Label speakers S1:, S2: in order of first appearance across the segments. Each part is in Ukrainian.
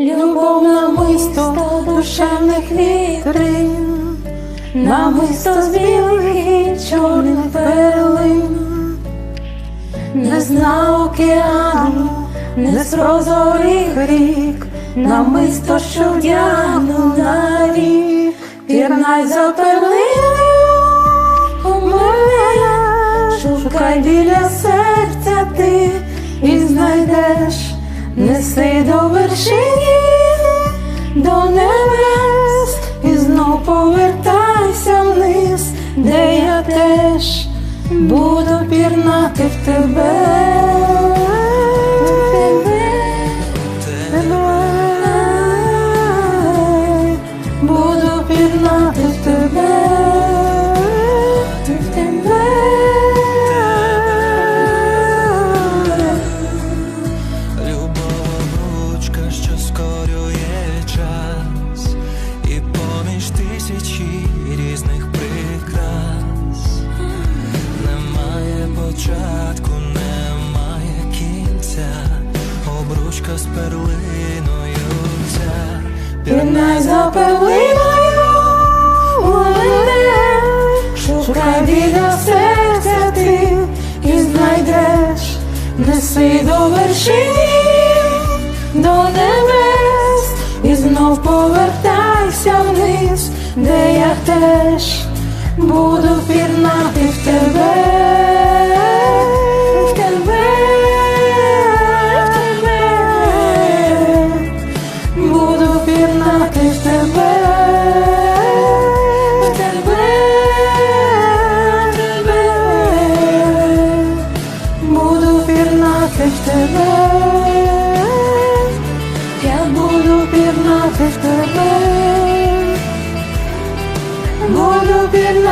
S1: Любов намисто душевних вітрин, намисто з білих і чорних перлин, не зна океану, не з прозорих рік, намисто, що вдягну навік, пірнай за перлиною, умиляє, шукай біля серця ти і знайдеш, неси до пірнати в тебе. Тебе.
S2: Початку, немає кінця, обручка з перлиною ця
S1: Пірнай за перлиною мене, шукай біля серця ти і знайдеш, неси до вершини, до небес, і знов повертайся вниз, де я теж буду пірнати в тебе. Пірнати в тебе, буду пірнати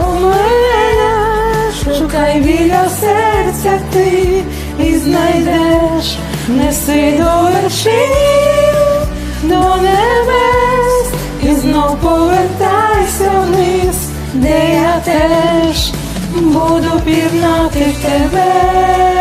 S1: у мене. Шукай біля серця ти і знайдеш, неси до вершини, до небес, і знов повертайся вниз, де я теж буду пірнати в тебе,